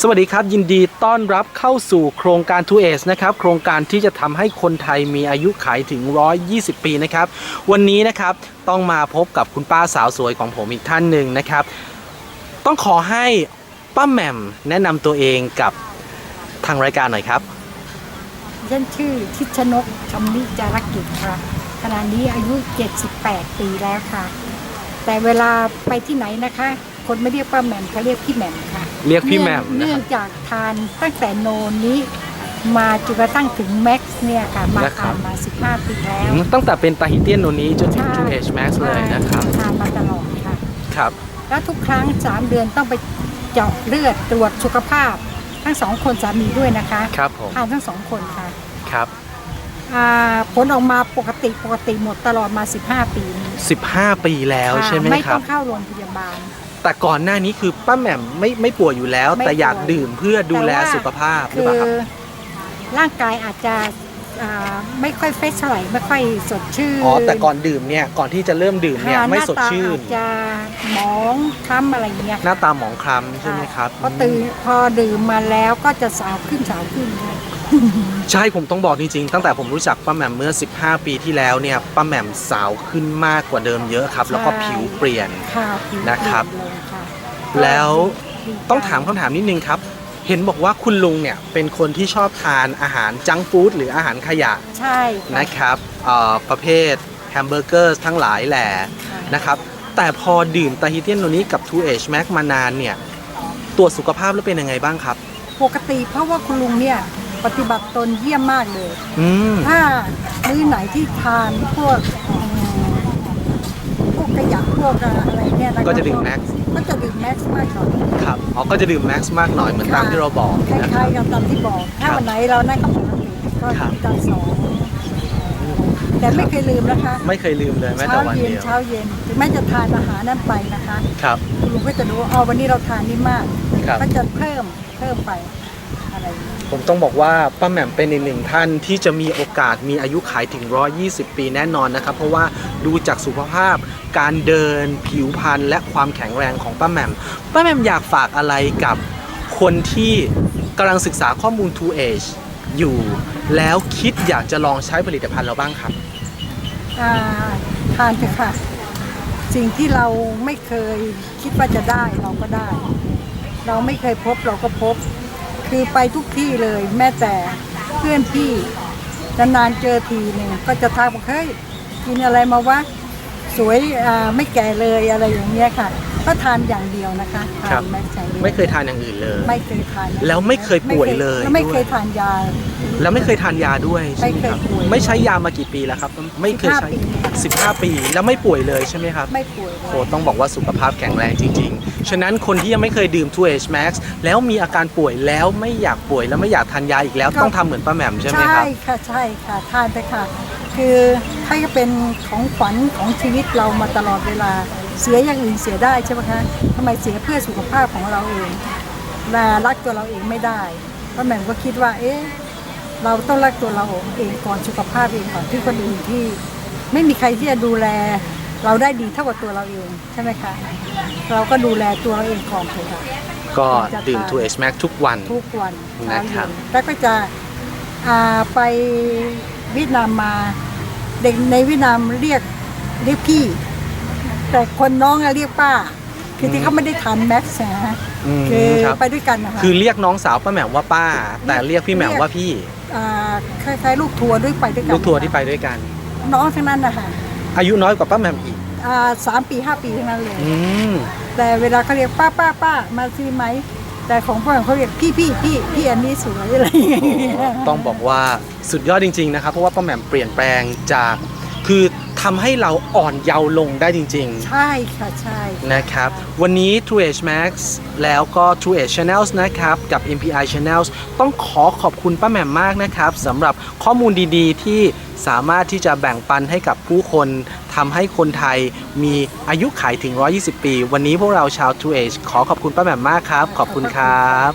สวัสดีครับ ยินดีต้อนรับเข้าสู่โครงการ 2 s นะครับโครงการที่จะทำให้คนไทยมีอายุขัยถึง 120 ปีนะครับ วันนี้นะครับต้องมาพบกับคุณป้าสาวสวยของผมอีกท่านหนึ่งนะครับ ต้องขอให้ป้าแหม่มแนะนำตัวเองกับทางรายการหน่อยครับฉันชื่อทิชนกคำนิจารกิจค่ะขณะนี้อายุ 78 ปีแล้วค่ะ แต่เวลาไปที่ไหนนะคะ คนไม่เรียกป้าแหม่มเขาเรียกพี่แหม่มค่ะเรียกพี่แหม่มนะเนื่คอรังบ จากทานตั้งแต่โนนนี้ มาจนกระทั่งถึงแม็กซ์เนี่ยค่ะ มานะครับ ทานมา 15 ปีแล้ว อืมตั้งแต่เป็นตาฮิเตียนโนนี้จนถึงใช่2 h Max เลยนะครับทานมาตลอดค่ะ ครับ แล้วทุกครั้ง 3 เดือนต้องไปเจาะเลือดตรวจสุขภาพ ทั้งสองคนสามีด้วยนะคะครับผมทานทั้งสองคนค่ะครับ อ่าผลออกมาปกติปกติหมดตลอดมา 15 ปีนี้15 ปีแล้วค่ะใช่ไหมไม่คต้รัอบ งเข้าโรงพยาบาล แต่ก่อนหน้านี้คือป้าแหม่มไม่ไม่ป่วยอยู่แล้ว ไม่แต่อยากป่วย ดื่มเพื่อดูแลแต่ว่าสุขภาพหรือคืเปล่าอครับ ร่างกายอาจจะอ่าไม่ค่อยเฟชเท่าไหร่ไม่ค่อยสดชื่นอ๋อแต่ก่อนดื่มเนี่ยก่อนที่จะเริ่มดื่มเนี่ยค่ะไม่หาสดตาชื่นอาจจะหมองคล้ำอะไรอย่างเงี้ยหน้าตาหมองคล้ำใช่ไหมครับพอตื่นพอดื่มมาแล้วก็จะสาวขึ้นสาวขึ้นค่ะ ใช่ผมต้องบอกจริงๆ ตั้งแต่ผมรู้จักป้าแหม่มเมื่อ 15 ปีที่แล้วเนี่ยป้าแหม่มสาวขึ้นมากกว่าเดิมเยอะครับ แล้วก็ผิวเปลี่ยน ค่ะผิวนะครับเปลี่ยนเลยค่ะแล้วดีใจต้องถามคำถามนิดนึงครับ เห็นบอกว่าคุณลุงเนี่ยเป็นคนที่ชอบทานอาหารจังก์ฟู้ดหรืออาหารขยะใช่ค่ะนะครับเอ่อประเภทแฮมเบอร์เกอร์ทั้งหลายแหล่ค่ะนะครับ แต่พอดื่มตาฮิเตียนโนนี้กับ 2H Max มานานเนี่ยตัวจสุขภาพแล้วเป็นยังไงบ้างครับ ปกติเพราะว่าคุณลุงเนี่ย ปฏิบัติตนเยี่ยมมากเลย อืม ถ้ามื้อไหนที่ทานพวกอืมพวกขยะพวกอะไรเนี่ยนคก็จะดื่มแม็กก็จะดื่มแม็กซ์มากหน่อย ครับอ๋อก็จะดื่มแม็กซ์มากหน่อยเหมือนตามที่เราบอกคนะคล้ารับยๆกับตามที่บอก ถ้าครับวันไหนเรานั่งก็ปกติก็ครับจะสองแต่ไม่เคยลืมนะคะไม่เคยลืมเลยแม้แต่เช้าวันเย็นเดียวเช้าเย็นถึงแม้จะทานอาหารนั้นไปนะคะครับ คุณลุงก็จะดูว่าเอาวันนี้เราทานนี่มากครับ ก็จะเพิ่มเพิ่มไป อะไรอย่างเงี้ยผมต้องบอกว่าป้าแหม่มเป็นอีกหนึ่งท่านที่จะมีโอกาสมีอายุขายถึง 120 ปีแน่นอนนะครับ เพราะว่าดูจากสุขภาพ การเดิน ผิวพรรณและความแข็งแรงของป้าแหม่มป้าแหม่มอยากฝากอะไรกับคนที่กำลังศึกษาข้อมูล 2H อยู่ แล้วคิดอยากจะลองใช้ผลิตภัณฑ์เราบ้างครับ อ่าทานเถอะค่ะ สิ่งที่เราไม่เคยคิดว่าจะได้เราก็ได้ เราไม่เคยพบเราก็พบ คือไปทุกที่เลยแม่แต่เพื่อนพี่นานๆเจอทีหนึ่งก็จะทักบอกเฮ้ยกินอะไรมาวะสวยไม่แก่เลยอะไรอย่างเงี้ยค่ะ ก็ทานอย่างเดียวนะคะทาครันบแม็กซ์อย่างเดียวไม่เคยทานอย่างอื่นเลย ไม่เคยทานแล้วไม่เคยป่วยเลยแล้วไม่ด้วยเคยทานยา แล้วไม่เคยทานยาด้วยใช่ไหมครับไม่เคยป่วยไม่ใช้ยามากี่ปีแล้วครับ ไม่เคยใช้ 15ปีแล้วไม่ป่วยเลยใช่ไหมครับ ไม่ป่วยเลโอ้ยต้องบอกว่าสุขภาพแข็งแรงจริง ๆ ฉะนั้นคนที่ยังไม่เคยดื่ม 2H Max แล้วมีอาการป่วยแล้วไม่อยากป่วยแล้วไม่อยากทานยาอีกแล้วก็ต้องทำเหมือนป้าแหม่มใช่ไหมครับ ค่ะใช่ค่ะทานไปค่ะ คือให้เป็นของขวัญของชีวิตเรามาตลอดเวลา เสียอย่างอื่นเสียได้ใช่ไหมคะทำไมเสียเพื่อสุขภาพของเราเองแต่รักตัวเราเองไม่ได้เพราะแหม่มก็คิดว่า เอ๊ะเราต้องรักตัวเราเองก่อนสุขภาพเองก่อนที่คนอื่นที่ ไม่มีใครที่จะดูแล เราได้ดีเท่ากับตัวเราเองใช่ไหมคะ เราก็ดูแลตัวเราเองก่อนเถอะค่ะก็ดื่ม 2H Max ทุกวัน ทุกวันเช้านะครับเย็นแล้วก็จะอ่าไปเวียดนามมา เด็กในเวียดนามเรียกเรียกพี่ แต่คนน้องอะเรียกป้า คือที่เขาไม่ได้ทานแม็กซ์นะฮะอืมคือครับ ไปด้วยกันนะคะ คือเรียกน้องสาวป้าแหม่มว่าป้า แต่เรียกพี่แหม่มว่าพี่าคล้ายๆลูกทัวร์ด้วยไปด้วยกันลูกทัวร์ที่ไปด้วยกัน น้องทั้งนั้นนะคะอายุน้อยกว่าป้าแหม่มอีก อ่าสามปีห้าปีทั้งนั้นเลย อืมแต่เวลาเขาเรียกป้าป้าป้ามาซื้อไหม แต่ของพ่อเขาเรียกพี่พี่พี่พี่อันนี้สวยอะไรอย่างเงี้ย ต้องบอกว่าสุดยอดจริง ๆ นะครับ เพราะว่าป้าแหม่มเปลี่ยนแปลงจาก คือ ทำให้เราอ่อนเยาว์ลงได้จริง ๆ ใช่ค่ะใช่นะครับ วันนี้ True Age Max แล้วก็ True Age Channels นะครับ กับ MPI Channels ต้องขอขอบคุณป้าแหม่มมากนะครับสำหรับข้อมูลดีๆ ที่สามารถที่จะแบ่งปันให้กับผู้คนทำให้คนไทยมีอายุขัยถึง 120 ปี วันนี้พวกเราชาว True Age ขอขอบคุณป้าแหม่มมากครับ ขอบคุณครับ